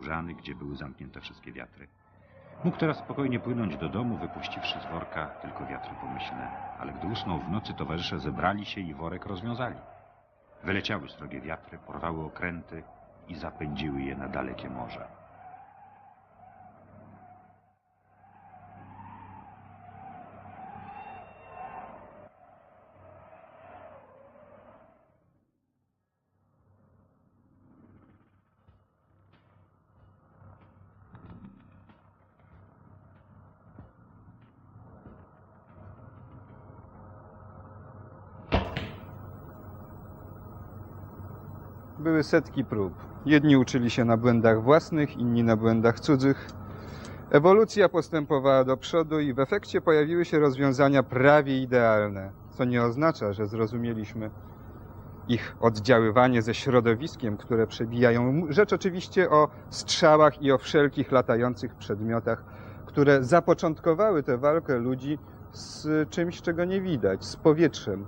skórzany, gdzie były zamknięte wszystkie wiatry. Mógł teraz spokojnie płynąć do domu, wypuściwszy z worka tylko wiatry pomyślne, ale gdy usnął w nocy, towarzysze zebrali się i worek rozwiązali. Wyleciały srogie wiatry, porwały okręty i zapędziły je na dalekie morze. Były setki prób. Jedni uczyli się na błędach własnych, inni na błędach cudzych. Ewolucja postępowała do przodu i w efekcie pojawiły się rozwiązania prawie idealne, co nie oznacza, że zrozumieliśmy ich oddziaływanie ze środowiskiem, które przebijają. Rzecz oczywiście o strzałach i o wszelkich latających przedmiotach, które zapoczątkowały tę walkę ludzi z czymś, czego nie widać, z powietrzem.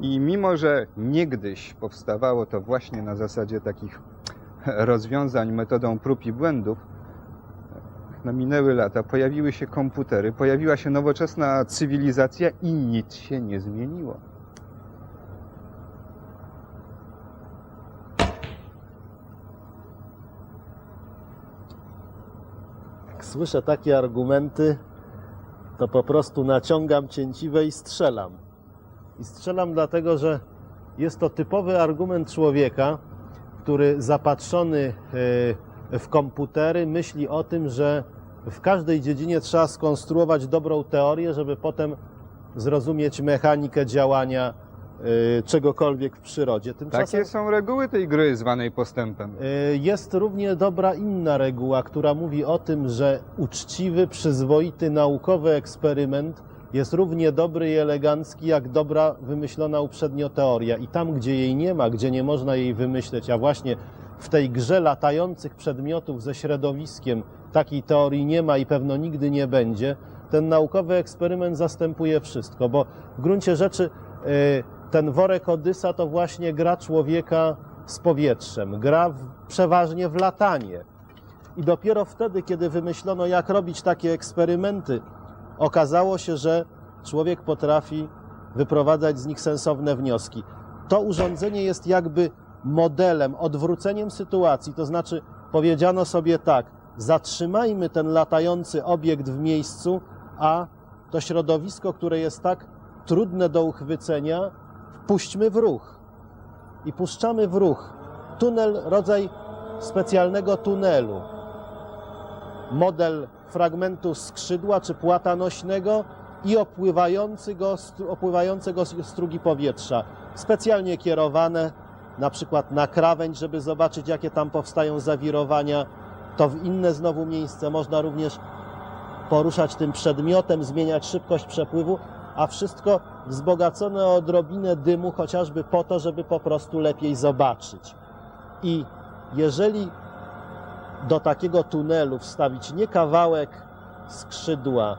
I mimo, że niegdyś powstawało to właśnie na zasadzie takich rozwiązań metodą prób i błędów, no minęły lata, pojawiły się komputery, pojawiła się nowoczesna cywilizacja i nic się nie zmieniło. Jak słyszę takie argumenty, to po prostu naciągam cięciwe i strzelam. I strzelam dlatego, że jest to typowy argument człowieka, który zapatrzony e, w komputery myśli o tym, że w każdej dziedzinie trzeba skonstruować dobrą teorię, żeby potem zrozumieć mechanikę działania e, czegokolwiek w przyrodzie. Tymczasem Takie są reguły tej gry zwanej postępem. Y, Jest równie dobra inna reguła, która mówi o tym, że uczciwy, przyzwoity, naukowy eksperyment jest równie dobry i elegancki, jak dobra, wymyślona uprzednio teoria. I tam, gdzie jej nie ma, gdzie nie można jej wymyśleć, a właśnie w tej grze latających przedmiotów ze środowiskiem takiej teorii nie ma i pewno nigdy nie będzie, ten naukowy eksperyment zastępuje wszystko, bo w gruncie rzeczy y, ten worek Odysa to właśnie gra człowieka z powietrzem, gra w, przeważnie w latanie. I dopiero wtedy, kiedy wymyślono, jak robić takie eksperymenty, okazało się, że człowiek potrafi wyprowadzać z nich sensowne wnioski. To urządzenie jest jakby modelem, odwróceniem sytuacji, to znaczy powiedziano sobie tak, zatrzymajmy ten latający obiekt w miejscu, a to środowisko, które jest tak trudne do uchwycenia, wpuśćmy w ruch. I puszczamy w ruch. Tunel, rodzaj specjalnego tunelu. Model fragmentu skrzydła czy płata nośnego i opływającego, opływającego strugi powietrza. Specjalnie kierowane, na przykład na krawędź, żeby zobaczyć, jakie tam powstają zawirowania. To w inne znowu miejsce można również poruszać tym przedmiotem, zmieniać szybkość przepływu, a wszystko wzbogacone o odrobinę dymu, chociażby po to, żeby po prostu lepiej zobaczyć. I jeżeli do takiego tunelu wstawić nie kawałek skrzydła,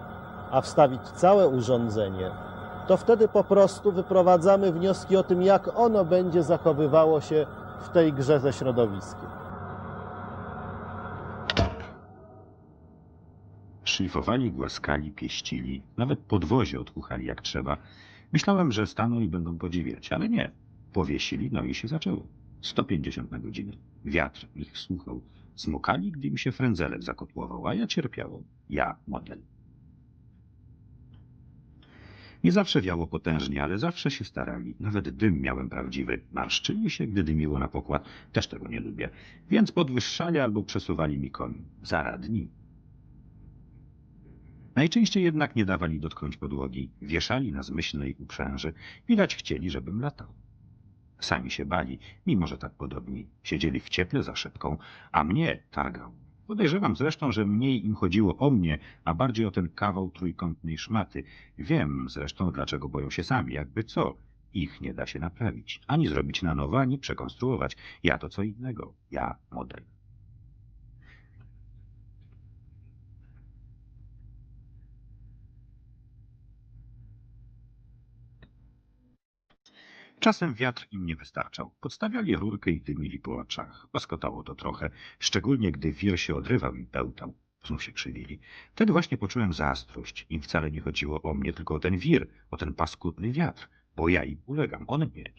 a wstawić całe urządzenie, to wtedy po prostu wyprowadzamy wnioski o tym, jak ono będzie zachowywało się w tej grze ze środowiskiem. Szlifowali, głaskali, pieścili, nawet podwozie odkuchali jak trzeba. Myślałem, że staną i będą podziwiać, ale nie. Powiesili, no i się zaczęło. 150 na godzinę. Wiatr ich słuchał. Smokali, gdy im się frędzelek zakotłował, a ja cierpiałem. Ja, model. Nie zawsze wiało potężnie, ale zawsze się starali. Nawet dym miałem prawdziwy. Marszczyli się, gdy dymiło na pokład. Też tego nie lubię. Więc podwyższali albo przesuwali mi koń. Zaradni. Najczęściej jednak nie dawali dotknąć podłogi. Wieszali na zmyślnej uprzęży. Widać chcieli, żebym latał. Sami się bali, mimo że tak podobni. Siedzieli w cieple za szybką, a mnie targał. Podejrzewam zresztą, że mniej im chodziło o mnie, a bardziej o ten kawał trójkątnej szmaty. Wiem zresztą, dlaczego boją się sami, jakby co. Ich nie da się naprawić, ani zrobić na nowo, ani przekonstruować. Ja to co innego. Ja model. Czasem wiatr im nie wystarczał. Podstawiali rurkę i dymili po oczach. Łaskotało to trochę, szczególnie gdy wir się odrywał i pełtał. Znów się krzywili. Wtedy właśnie poczułem zazdrość. Im wcale nie chodziło o mnie, tylko o ten wir, o ten paskudny wiatr, bo ja im ulegam, one nie.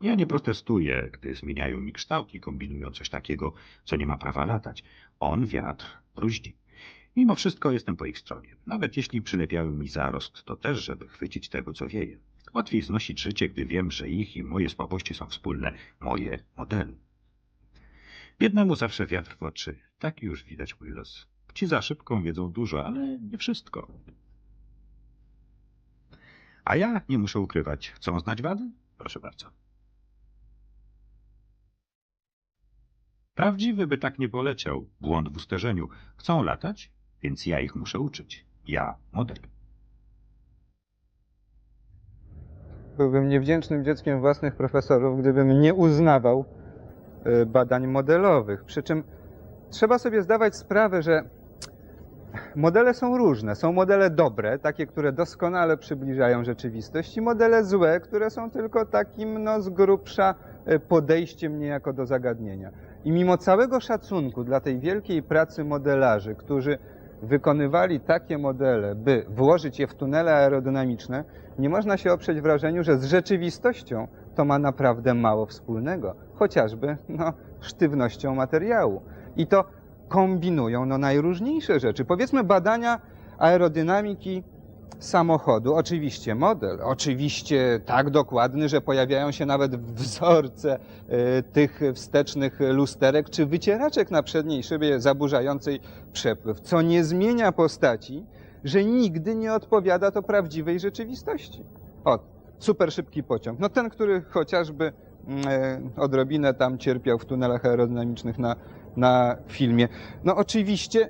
Ja nie protestuję, gdy zmieniają mi kształt i kombinują coś takiego, co nie ma prawa latać. On, wiatr, bruździ. Mimo wszystko jestem po ich stronie. Nawet jeśli przylepiały mi zarost, to też, żeby chwycić tego, co wieje. Łatwiej znosić życie, gdy wiem, że ich i moje słabości są wspólne, moje modele. Biednemu zawsze wiatr w oczy. Taki już widać mój los. Ci za szybką wiedzą dużo, ale nie wszystko. A ja nie muszę ukrywać. Chcą znać wady? Proszę bardzo. Prawdziwy by tak nie poleciał. Błąd w usterzeniu. Chcą latać, więc ja ich muszę uczyć. Ja model. Byłbym niewdzięcznym dzieckiem własnych profesorów, gdybym nie uznawał y, badań modelowych. Przy czym trzeba sobie zdawać sprawę, że modele są różne. Są modele dobre, takie, które doskonale przybliżają rzeczywistość, i modele złe, które są tylko takim, no, z grubsza y, podejściem niejako do zagadnienia. I mimo całego szacunku dla tej wielkiej pracy modelarzy, którzy wykonywali takie modele, by włożyć je w tunele aerodynamiczne, nie można się oprzeć wrażeniu, że z rzeczywistością to ma naprawdę mało wspólnego, chociażby no, sztywnością materiału. I to kombinują no, najróżniejsze rzeczy. Powiedzmy badania aerodynamiki samochodu. Oczywiście model, oczywiście tak dokładny, że pojawiają się nawet wzorce e, tych wstecznych lusterek czy wycieraczek na przedniej szybie zaburzającej przepływ, co nie zmienia postaci, że nigdy nie odpowiada to prawdziwej rzeczywistości. O, super szybki pociąg. No ten, który chociażby mm, e, odrobinę tam cierpiał w tunelach aerodynamicznych na, na filmie. No oczywiście,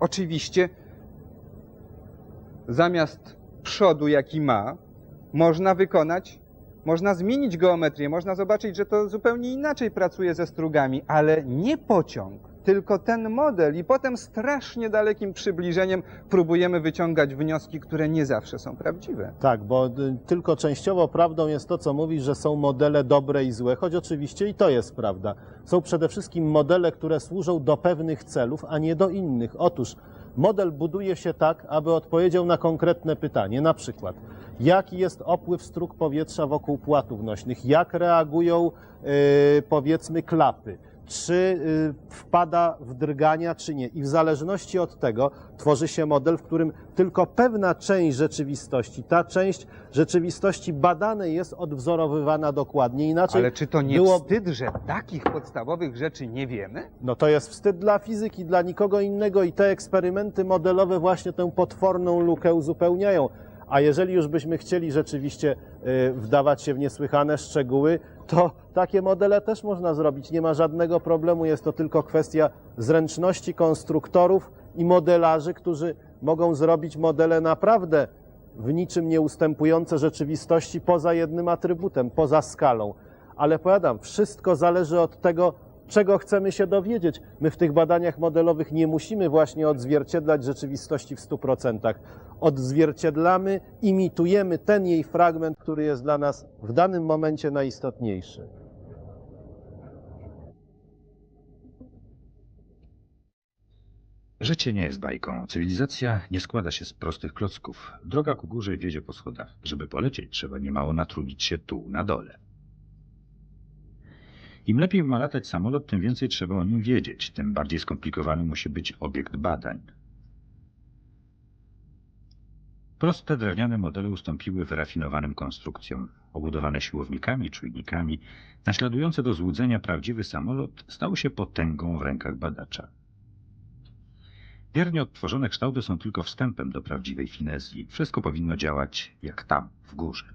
oczywiście zamiast przodu, jaki ma, można wykonać, można zmienić geometrię, można zobaczyć, że to zupełnie inaczej pracuje ze strugami, ale nie pociąg, tylko ten model i potem strasznie dalekim przybliżeniem próbujemy wyciągać wnioski, które nie zawsze są prawdziwe. Tak, bo y, tylko częściowo prawdą jest to, co mówisz, że są modele dobre i złe, choć oczywiście i to jest prawda. Są przede wszystkim modele, które służą do pewnych celów, a nie do innych. Otóż model buduje się tak, aby odpowiedział na konkretne pytanie, na przykład jaki jest opływ strug powietrza wokół płatów nośnych, jak reagują y, powiedzmy klapy, czy y, wpada w drgania, czy nie. I w zależności od tego tworzy się model, w którym tylko pewna część rzeczywistości, ta część rzeczywistości badanej jest odwzorowywana dokładnie. Inaczej Ale czy to nie było- wstyd, że takich podstawowych rzeczy nie wiemy? No to jest wstyd dla fizyki, dla nikogo innego i te eksperymenty modelowe właśnie tę potworną lukę uzupełniają. A jeżeli już byśmy chcieli rzeczywiście y, wdawać się w niesłychane szczegóły, to takie modele też można zrobić. Nie ma żadnego problemu. Jest to tylko kwestia zręczności konstruktorów i modelarzy, którzy mogą zrobić modele naprawdę w niczym nie ustępujące rzeczywistości poza jednym atrybutem, poza skalą. Ale powiadam, wszystko zależy od tego, czego chcemy się dowiedzieć. My w tych badaniach modelowych nie musimy właśnie odzwierciedlać rzeczywistości w 100%. Odzwierciedlamy, imitujemy ten jej fragment, który jest dla nas w danym momencie najistotniejszy. Życie nie jest bajką. Cywilizacja nie składa się z prostych klocków. Droga ku górze wiedzie po schodach. Żeby polecieć, trzeba niemało natrudzić się tu, na dole. Im lepiej ma latać samolot, tym więcej trzeba o nim wiedzieć, tym bardziej skomplikowany musi być obiekt badań. Proste drewniane modele ustąpiły wyrafinowanym konstrukcjom. Obudowane siłownikami, czujnikami, naśladujące do złudzenia prawdziwy samolot stał się potęgą w rękach badacza. Wiernie odtworzone kształty są tylko wstępem do prawdziwej finezji. Wszystko powinno działać jak tam, w górze.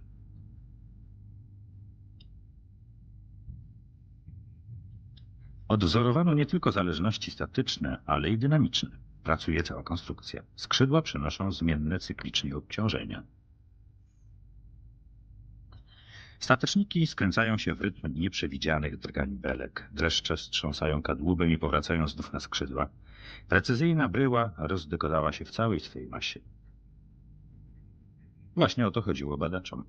Odwzorowano nie tylko zależności statyczne, ale i dynamiczne. Pracuje cała konstrukcja. Skrzydła przenoszą zmienne cyklicznie obciążenia. Stateczniki skręcają się w rytm nieprzewidzianych drgań belek. Dreszcze strząsają kadłubem i powracają znów na skrzydła. Precyzyjna bryła rozdekodała się w całej swej masie. Właśnie o to chodziło badaczom.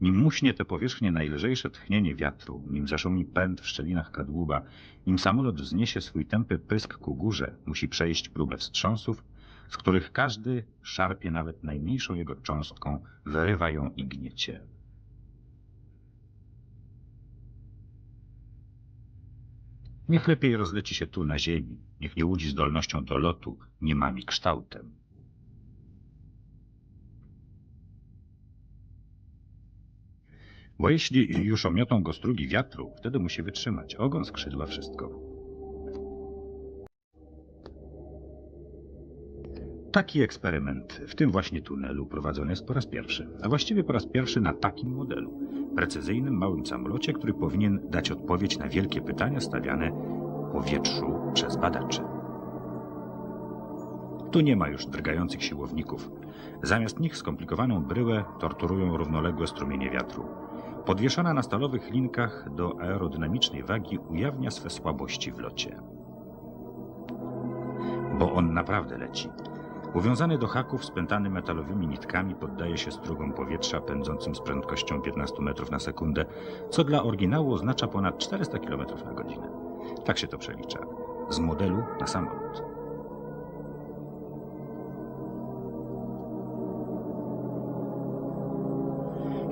Nim muśnie te powierzchnie najlżejsze tchnienie wiatru, nim zaszumi pęd w szczelinach kadłuba, nim samolot wzniesie swój tępy pysk ku górze, musi przejść próbę wstrząsów, z których każdy szarpie nawet najmniejszą jego cząstką, wyrywa ją i gniecie. Niech lepiej rozleci się tu na ziemi, niech nie łudzi zdolnością do lotu, nie mami kształtem. Bo jeśli już omiotą go strugi wiatru, wtedy musi wytrzymać ogon, skrzydła, wszystko. Taki eksperyment w tym właśnie tunelu prowadzony jest po raz pierwszy, a właściwie po raz pierwszy na takim modelu, precyzyjnym małym samolocie, który powinien dać odpowiedź na wielkie pytania stawiane powietrzu przez badaczy. Tu nie ma już drgających siłowników. Zamiast nich skomplikowaną bryłę torturują równoległe strumienie wiatru. Podwieszona na stalowych linkach do aerodynamicznej wagi ujawnia swe słabości w locie. Bo on naprawdę leci. Uwiązany do haków spętany metalowymi nitkami poddaje się strugom powietrza pędzącym z prędkością 15 metrów na sekundę, co dla oryginału oznacza ponad 400 km na godzinę. Tak się to przelicza. Z modelu na samolot.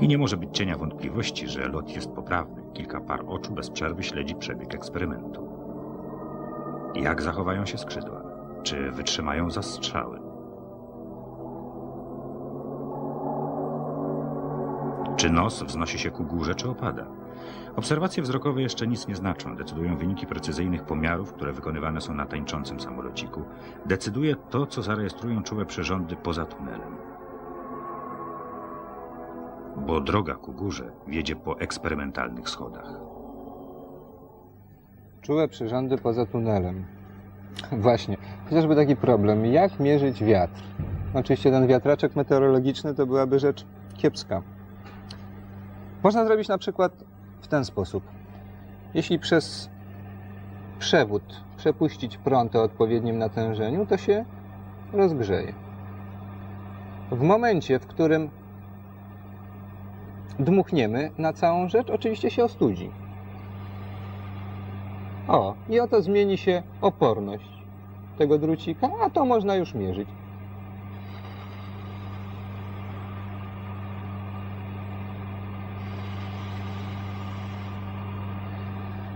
I nie może być cienia wątpliwości, że lot jest poprawny. Kilka par oczu bez przerwy śledzi przebieg eksperymentu. Jak zachowają się skrzydła? Czy wytrzymają zastrzały? Czy nos wznosi się ku górze, czy opada? Obserwacje wzrokowe jeszcze nic nie znaczą. Decydują wyniki precyzyjnych pomiarów, które wykonywane są na tańczącym samolociku. Decyduje to, co zarejestrują czułe przyrządy poza tunelem. Bo droga ku górze wiedzie po eksperymentalnych schodach. Czułe przyrządy poza tunelem. Właśnie, chociażby taki problem, jak mierzyć wiatr? Oczywiście ten wiatraczek meteorologiczny to byłaby rzecz kiepska. Można zrobić na przykład w ten sposób. Jeśli przez przewód przepuścić prąd o odpowiednim natężeniu, to się rozgrzeje. W momencie, w którym dmuchniemy na całą rzecz, oczywiście się ostudzi. O, i oto zmieni się oporność tego drucika, a to można już mierzyć.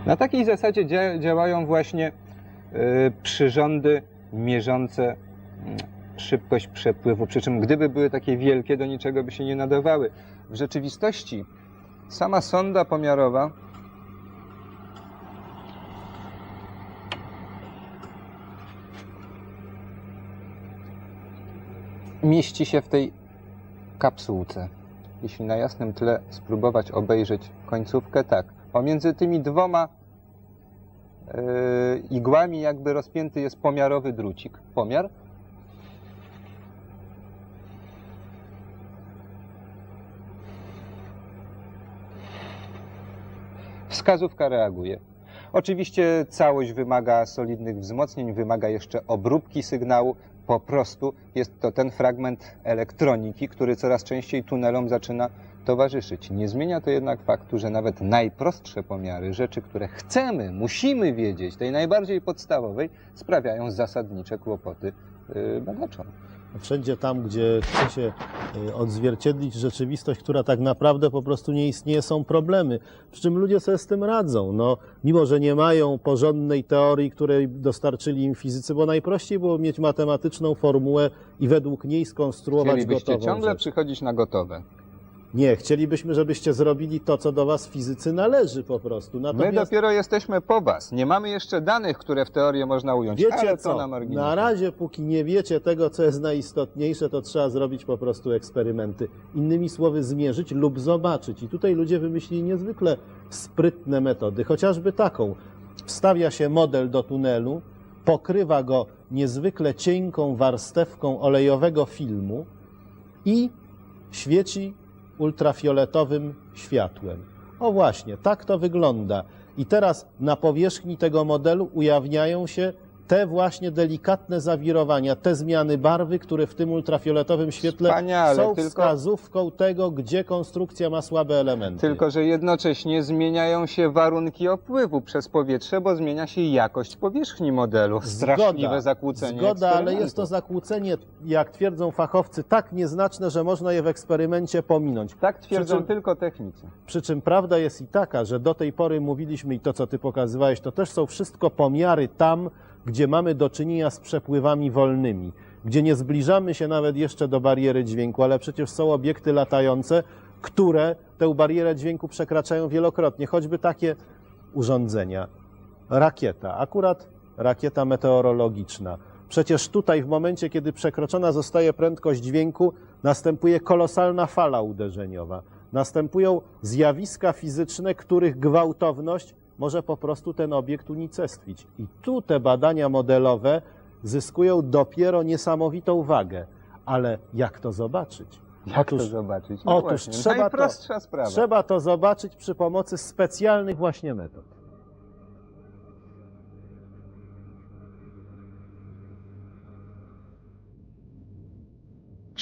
Na takiej zasadzie dzia działają właśnie y, przyrządy mierzące mm, szybkość przepływu. Przy czym, gdyby były takie wielkie, do niczego by się nie nadawały. W rzeczywistości sama sonda pomiarowa mieści się w tej kapsułce. Jeśli na jasnym tle spróbować obejrzeć końcówkę, tak. Pomiędzy tymi dwoma yy, igłami jakby rozpięty jest pomiarowy drucik. Pomiar. Wskazówka reaguje. Oczywiście całość wymaga solidnych wzmocnień, wymaga jeszcze obróbki sygnału. Po prostu jest to ten fragment elektroniki, który coraz częściej tunelom zaczyna towarzyszyć. Nie zmienia to jednak faktu, że nawet najprostsze pomiary, rzeczy, które chcemy, musimy wiedzieć, tej najbardziej podstawowej, sprawiają zasadnicze kłopoty yy, badaczom. Wszędzie tam, gdzie chce się y, odzwierciedlić rzeczywistość, która tak naprawdę po prostu nie istnieje, są problemy. Przy czym ludzie sobie z tym radzą. No, mimo, że nie mają porządnej teorii, której dostarczyli im fizycy, bo najprościej było mieć matematyczną formułę i według niej skonstruować Chcielibyście gotową ciągle rzecz. przychodzić na gotowe. Nie, chcielibyśmy, żebyście zrobili to, co do was fizycy należy po prostu. My Natomiast dopiero jesteśmy po was. Nie mamy jeszcze danych, które w teorię można ująć. wiecie co, na na razie póki nie wiecie tego, co jest najistotniejsze, to trzeba zrobić po prostu eksperymenty. Innymi słowy, zmierzyć lub zobaczyć. I tutaj ludzie wymyślili niezwykle sprytne metody, chociażby taką. Wstawia się model do tunelu, pokrywa go niezwykle cienką warstewką olejowego filmu i świeci ultrafioletowym światłem. O właśnie, tak to wygląda. I teraz na powierzchni tego modelu ujawniają się te właśnie delikatne zawirowania, te zmiany barwy, które w tym ultrafioletowym świetle Wspaniale, są tylko- wskazówką tego, gdzie konstrukcja ma słabe elementy. Tylko, że jednocześnie zmieniają się warunki opływu przez powietrze, bo zmienia się jakość powierzchni modelu. Straszliwe zakłócenie. Zgoda, ale jest to zakłócenie, jak twierdzą fachowcy, tak nieznaczne, że można je w eksperymencie pominąć. Tak twierdzą Przy czym- tylko technicy. Przy czym prawda jest i taka, że do tej pory mówiliśmy i to, co ty pokazywałeś, to też są wszystko pomiary tam, gdzie mamy do czynienia z przepływami wolnymi, gdzie nie zbliżamy się nawet jeszcze do bariery dźwięku, ale przecież są obiekty latające, które tę barierę dźwięku przekraczają wielokrotnie, choćby takie urządzenia. Rakieta, akurat rakieta meteorologiczna. Przecież tutaj w momencie, kiedy przekroczona zostaje prędkość dźwięku, następuje kolosalna fala uderzeniowa. Następują zjawiska fizyczne, których gwałtowność może po prostu ten obiekt unicestwić. I tu te badania modelowe zyskują dopiero niesamowitą wagę. Ale jak to zobaczyć? Jak Otóż- to zobaczyć? otóż właśnie, trzeba to- sprawa. Trzeba to zobaczyć przy pomocy specjalnych właśnie metod.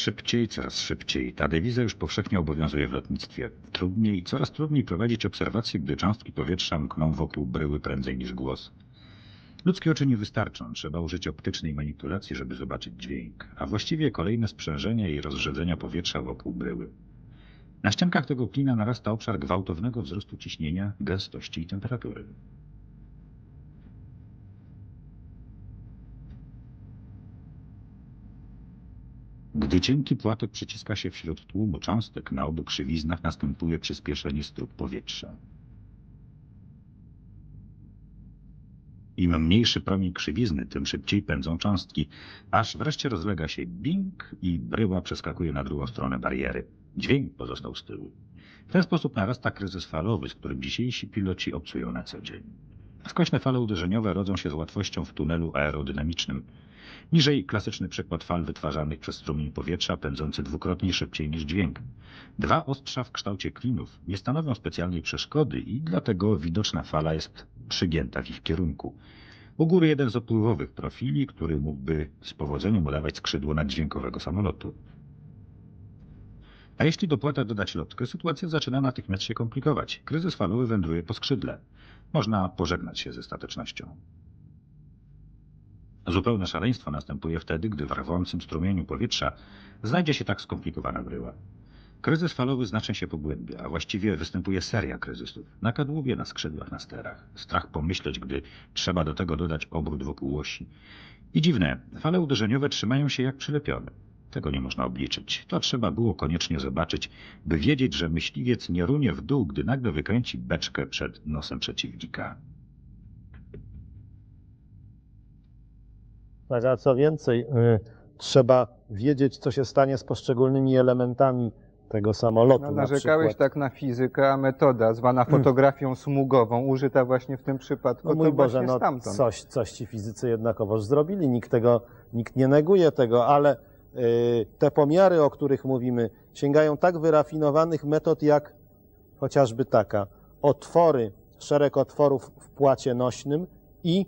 Szybciej, coraz szybciej. Ta dewiza już powszechnie obowiązuje w lotnictwie. Trudniej, coraz trudniej prowadzić obserwacje, gdy cząstki powietrza mkną wokół bryły prędzej niż głos. Ludzkie oczy nie wystarczą, trzeba użyć optycznej manipulacji, żeby zobaczyć dźwięk, a właściwie kolejne sprzężenia i rozrzedzenia powietrza wokół bryły. Na ściankach tego klina narasta obszar gwałtownego wzrostu ciśnienia, gęstości i temperatury. Gdy cienki płatek przyciska się wśród tłumu cząstek, na obu krzywiznach następuje przyspieszenie strug powietrza. Im mniejszy promień krzywizny, tym szybciej pędzą cząstki, aż wreszcie rozlega się bing i bryła przeskakuje na drugą stronę bariery. Dźwięk pozostał z tyłu. W ten sposób narasta kryzys falowy, z którym dzisiejsi piloci obcują na co dzień. Skośne fale uderzeniowe rodzą się z łatwością w tunelu aerodynamicznym. Niżej klasyczny przykład fal wytwarzanych przez strumień powietrza pędzący dwukrotnie szybciej niż dźwięk. Dwa ostrza w kształcie klinów nie stanowią specjalnej przeszkody i dlatego widoczna fala jest przygięta w ich kierunku. U góry jeden z opływowych profili, który mógłby z powodzeniem udawać skrzydło naddźwiękowego samolotu. A jeśli do płata dodać lotkę, sytuacja zaczyna natychmiast się komplikować. Kryzys falowy wędruje po skrzydle. Można pożegnać się ze statecznością. Zupełne szaleństwo następuje wtedy, gdy w rwącym strumieniu powietrza znajdzie się tak skomplikowana bryła. Kryzys falowy znacznie się pogłębia, a właściwie występuje seria kryzysów. Na kadłubie, na skrzydłach, na sterach. Strach pomyśleć, gdy trzeba do tego dodać obrót wokół osi. I dziwne, fale uderzeniowe trzymają się jak przylepione. Tego nie można obliczyć. To trzeba było koniecznie zobaczyć, by wiedzieć, że myśliwiec nie runie w dół, gdy nagle wykręci beczkę przed nosem przeciwnika. A co więcej, y, trzeba wiedzieć, co się stanie z poszczególnymi elementami tego samolotu. No, na narzekałeś przykład. tak na fizykę, a metoda zwana fotografią smugową, użyta właśnie w tym przypadku, No mój Boże, no stamtąd. coś, coś ci fizycy jednakowoż zrobili, nikt tego, nikt nie neguje tego, ale y, te pomiary, o których mówimy, sięgają tak wyrafinowanych metod jak chociażby taka. Otwory, szereg otworów w płacie nośnym i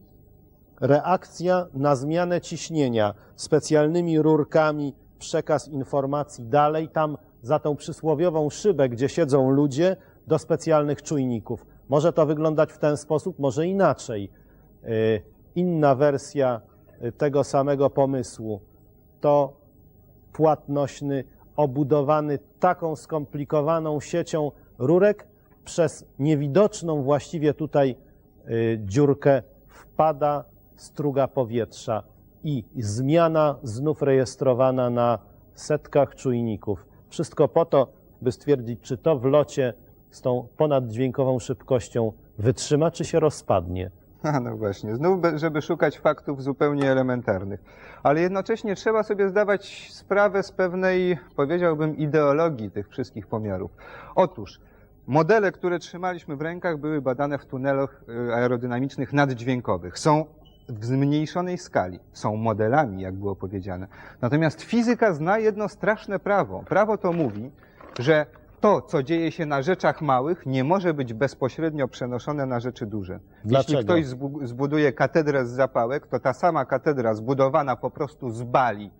reakcja na zmianę ciśnienia specjalnymi rurkami, przekaz informacji dalej, tam za tą przysłowiową szybę, gdzie siedzą ludzie, do specjalnych czujników. Może to wyglądać w ten sposób, może inaczej. Y, Inna wersja y, tego samego pomysłu to płat nośny obudowany taką skomplikowaną siecią rurek, przez niewidoczną właściwie tutaj y, dziurkę wpada struga powietrza i zmiana znów rejestrowana na setkach czujników. Wszystko po to, by stwierdzić, czy to w locie z tą ponaddźwiękową szybkością wytrzyma, czy się rozpadnie. A no właśnie, znów żeby szukać faktów zupełnie elementarnych. Ale jednocześnie trzeba sobie zdawać sprawę z pewnej, powiedziałbym, ideologii tych wszystkich pomiarów. Otóż modele, które trzymaliśmy w rękach, były badane w tunelach y, aerodynamicznych naddźwiękowych. Są w zmniejszonej skali, są modelami, jak było powiedziane. Natomiast fizyka zna jedno straszne prawo. Prawo to mówi, że To, co dzieje się na rzeczach małych, nie może być bezpośrednio przenoszone na rzeczy duże. Dlaczego? Jeśli ktoś zbu- zbuduje katedrę z zapałek, to ta sama katedra zbudowana po prostu z bali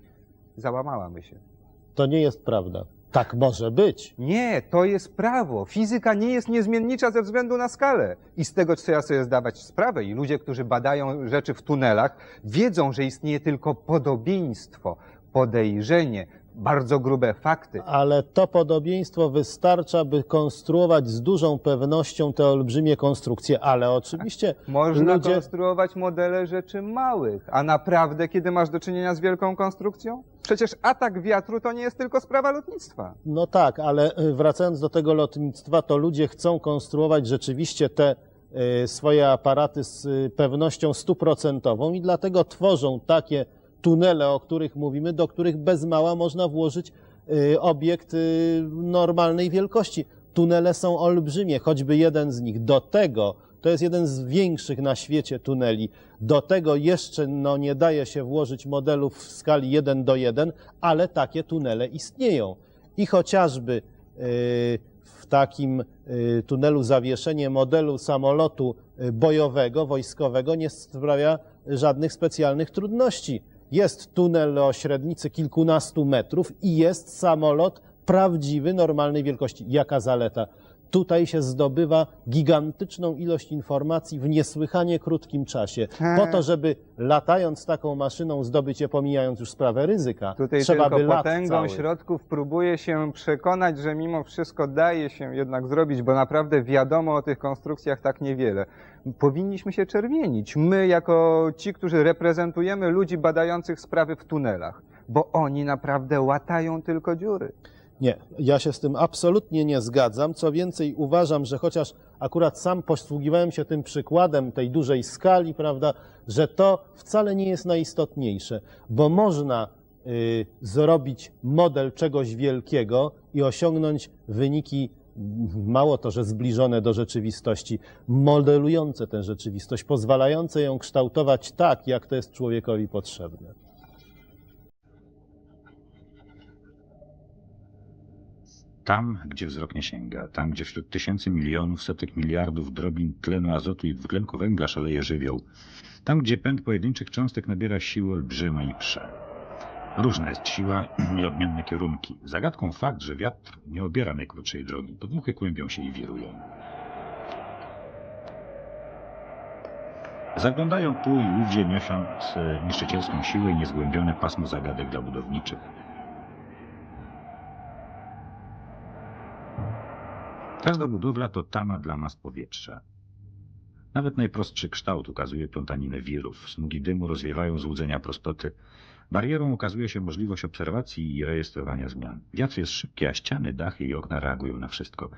załamałaby się. To nie jest prawda. Tak może być. Nie, to jest prawo. Fizyka nie jest niezmiennicza ze względu na skalę. I z tego trzeba sobie zdawać sprawę. I ludzie, którzy badają rzeczy w tunelach, wiedzą, że istnieje tylko podobieństwo, podejrzenie, bardzo grube fakty. Ale to podobieństwo wystarcza, by konstruować z dużą pewnością te olbrzymie konstrukcje. Ale oczywiście Można ludzie. konstruować modele rzeczy małych, a naprawdę, kiedy masz do czynienia z wielką konstrukcją? Przecież atak wiatru to nie jest tylko sprawa lotnictwa. No tak, ale y, wracając do tego lotnictwa, to ludzie chcą konstruować rzeczywiście te y, swoje aparaty z y, pewnością stuprocentową i dlatego tworzą takie tunele, o których mówimy, do których bez mała można włożyć obiekt normalnej wielkości. Tunele są olbrzymie, choćby jeden z nich. Do tego, to jest jeden z większych na świecie tuneli, do tego jeszcze no, nie daje się włożyć modelów w skali 1 do 1, ale takie tunele istnieją. I chociażby y, w takim y, tunelu zawieszenie modelu samolotu y, bojowego, wojskowego nie sprawia żadnych specjalnych trudności. Jest tunel o średnicy kilkunastu metrów i jest samolot prawdziwy, normalnej wielkości. Jaka zaleta? Tutaj się zdobywa gigantyczną ilość informacji w niesłychanie krótkim czasie. Po to, żeby latając taką maszyną zdobyć je, pomijając już sprawę ryzyka, Tutaj trzeba tylko by lat potęgą całych. środków próbuje się przekonać, że mimo wszystko daje się jednak zrobić, bo naprawdę wiadomo o tych konstrukcjach tak niewiele. Powinniśmy się czerwienić. My, jako ci, którzy reprezentujemy ludzi badających sprawy w tunelach, bo oni naprawdę łatają tylko dziury. Nie, ja się z tym absolutnie nie zgadzam. Co więcej, uważam, że chociaż akurat sam posługiwałem się tym przykładem tej dużej skali, prawda, że to wcale nie jest najistotniejsze, bo można y, zrobić model czegoś wielkiego i osiągnąć wyniki mało to, że zbliżone do rzeczywistości, modelujące tę rzeczywistość, pozwalające ją kształtować tak, jak to jest człowiekowi potrzebne. Tam, gdzie wzrok nie sięga, tam, gdzie wśród tysięcy milionów, setek miliardów drobin tlenu azotu i dwutlenku węgla szaleje żywioł, tam, gdzie pęd pojedynczych cząstek nabiera siły olbrzyma i prze. Różna jest siła i odmienne kierunki. Zagadką fakt, że wiatr nie obiera najkrótszej drogi. Podmuchy kłębią się i wirują. Zaglądają tu i ówdzie, niosąc niszczycielską siłę i niezgłębione pasmo zagadek dla budowniczych. Każda budowla to tama dla mas powietrza. Nawet najprostszy kształt ukazuje plątaninę wirów. Smugi dymu rozwiewają złudzenia prostoty. Barierą okazuje się możliwość obserwacji i rejestrowania zmian. Wiatr jest szybki, a ściany, dachy i okna reagują na wszystko.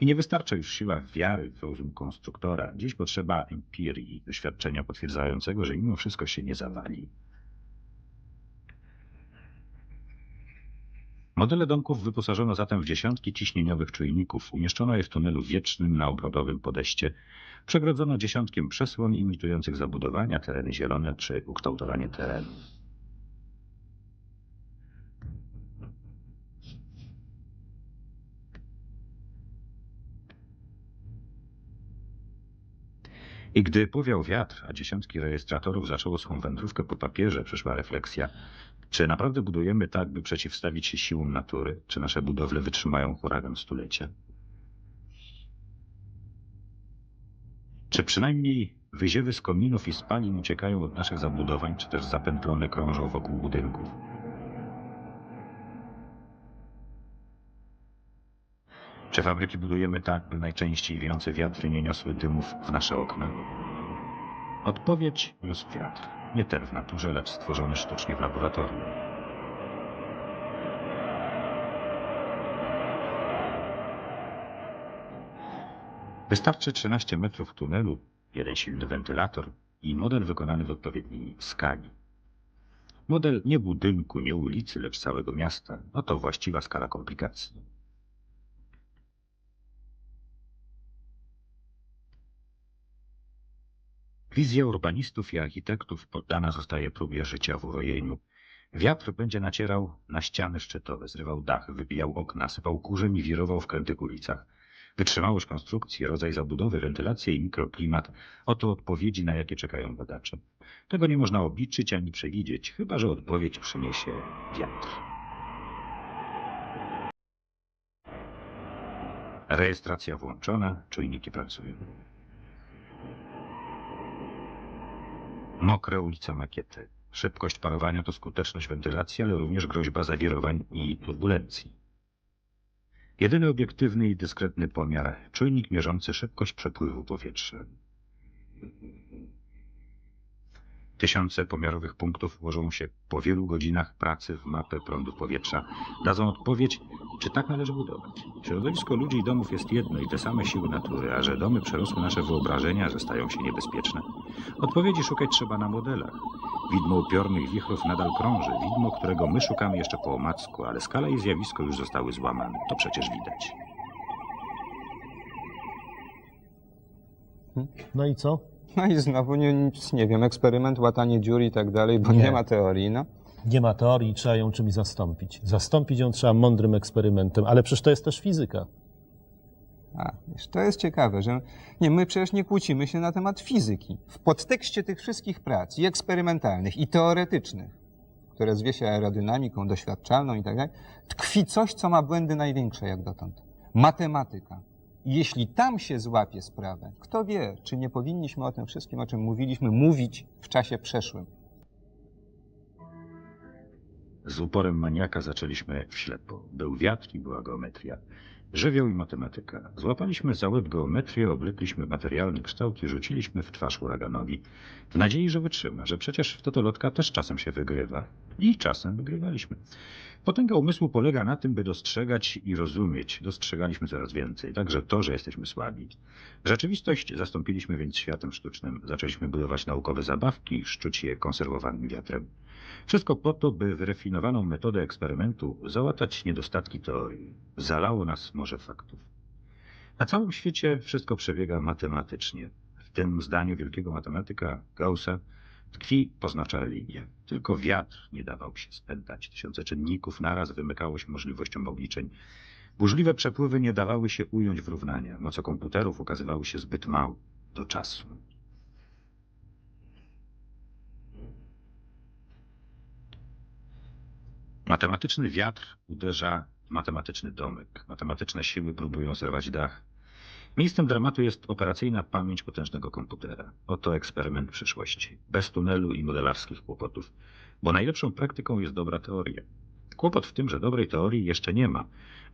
I nie wystarcza już siła wiary w rozum konstruktora. Dziś potrzeba empirii, doświadczenia potwierdzającego, że mimo wszystko się nie zawali. Modele domków wyposażono zatem w dziesiątki ciśnieniowych czujników. Umieszczono je w tunelu wiecznym na obrodowym podejście. Przegrodzono dziesiątkiem przesłon imitujących zabudowania, tereny zielone czy ukształtowanie terenu. I gdy powiał wiatr, a dziesiątki rejestratorów zaczęło swą wędrówkę po papierze, przyszła refleksja. Czy naprawdę budujemy tak, by przeciwstawić się siłom natury? Czy nasze budowle wytrzymają huragan stulecia? Czy przynajmniej wyziewy z kominów i spalin uciekają od naszych zabudowań, czy też zapętlone krążą wokół budynków? Czy fabryki budujemy tak, by najczęściej wiejące wiatry nie niosły dymów w nasze okna? Odpowiedź jest wiatr. Nie ten w naturze, lecz stworzony sztucznie w laboratorium. Wystarczy 13 metrów tunelu, jeden silny wentylator i model wykonany w odpowiedniej skali. Model nie budynku, nie ulicy, lecz całego miasta. Oto właściwa skala komplikacji. Wizja urbanistów i architektów poddana zostaje próbie życia w urojeniu. Wiatr będzie nacierał na ściany szczytowe, zrywał dachy, wypijał okna, sypał kurzem i wirował w krętych ulicach. Wytrzymałość konstrukcji, rodzaj zabudowy, wentylację i mikroklimat oto odpowiedzi, na jakie czekają badacze. Tego nie można obliczyć ani przewidzieć, chyba że odpowiedź przyniesie wiatr. Rejestracja włączona, czujniki pracują. Mokre ulice makiety. Szybkość parowania to skuteczność wentylacji, ale również groźba zawirowań i turbulencji. Jedyny obiektywny i dyskretny pomiar, czujnik mierzący szybkość przepływu powietrza. Tysiące pomiarowych punktów ułożą się po wielu godzinach pracy w mapę prądu powietrza. Dadzą odpowiedź, czy tak należy budować. Środowisko ludzi i domów jest jedno i te same siły natury, a że domy przerosły nasze wyobrażenia, że stają się niebezpieczne. Odpowiedzi szukać trzeba na modelach. Widmo upiornych wichrów nadal krąży, widmo, którego my szukamy jeszcze po omacku, ale skala i zjawisko już zostały złamane. To przecież widać. No i co? No i znowu nie, nic nie wiem, eksperyment, łatanie dziur i tak dalej, bo Nie. nie, ma teorii, no. Nie ma teorii, trzeba ją czymś zastąpić. Zastąpić ją trzeba mądrym eksperymentem, ale przecież to jest też fizyka. A, to jest ciekawe, że nie, my przecież nie kłócimy się na temat fizyki. W podtekście tych wszystkich prac, i eksperymentalnych, i teoretycznych, które zwie się aerodynamiką doświadczalną i tak dalej, tkwi coś, co ma błędy największe jak dotąd. Matematyka. Jeśli tam się złapie sprawę, kto wie, czy nie powinniśmy o tym wszystkim, o czym mówiliśmy, mówić w czasie przeszłym. Z uporem maniaka zaczęliśmy w ślepo. Był wiatr i była geometria. Żywioł i matematyka. Złapaliśmy za łeb geometrię, oblekliśmy materialny kształt i rzuciliśmy w twarz huraganowi. W nadziei, że wytrzyma, że przecież w totolotka też czasem się wygrywa. I czasem wygrywaliśmy. Potęga umysłu polega na tym, by dostrzegać i rozumieć. Dostrzegaliśmy coraz więcej, także to, że jesteśmy słabi. Rzeczywistość zastąpiliśmy więc światem sztucznym. Zaczęliśmy budować naukowe zabawki, szczuć je konserwowanym wiatrem. Wszystko po to, by wyrefinowaną metodę eksperymentu załatać niedostatki teorii. Zalało nas morze faktów. Na całym świecie wszystko przebiega matematycznie. W tym zdaniu wielkiego matematyka Gaussa tkwi poznacza linia. Tylko wiatr nie dawał się spętać. Tysiące czynników naraz wymykało się możliwościom obliczeń. Burzliwe przepływy nie dawały się ująć w równania. Moce komputerów ukazywały się zbyt małe do czasu. Matematyczny wiatr uderza w matematyczny domek. Matematyczne siły próbują zerwać dach. Miejscem dramatu jest operacyjna pamięć potężnego komputera. Oto eksperyment przyszłości. Bez tunelu i modelarskich kłopotów. Bo najlepszą praktyką jest dobra teoria. Kłopot w tym, że dobrej teorii jeszcze nie ma,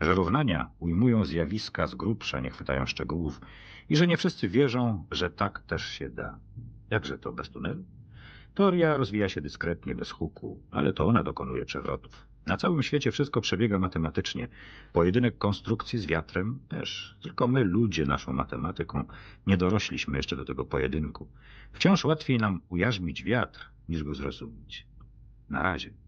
że równania ujmują zjawiska z grubsza, nie chwytają szczegółów i że nie wszyscy wierzą, że tak też się da. Jakże to bez tunelu? Teoria rozwija się dyskretnie, bez huku, ale to ona dokonuje przewrotów. Na całym świecie wszystko przebiega matematycznie. Pojedynek konstrukcji z wiatrem też. Tylko my, ludzie, naszą matematyką, nie dorośliśmy jeszcze do tego pojedynku. Wciąż łatwiej nam ujarzmić wiatr, niż go zrozumieć. Na razie.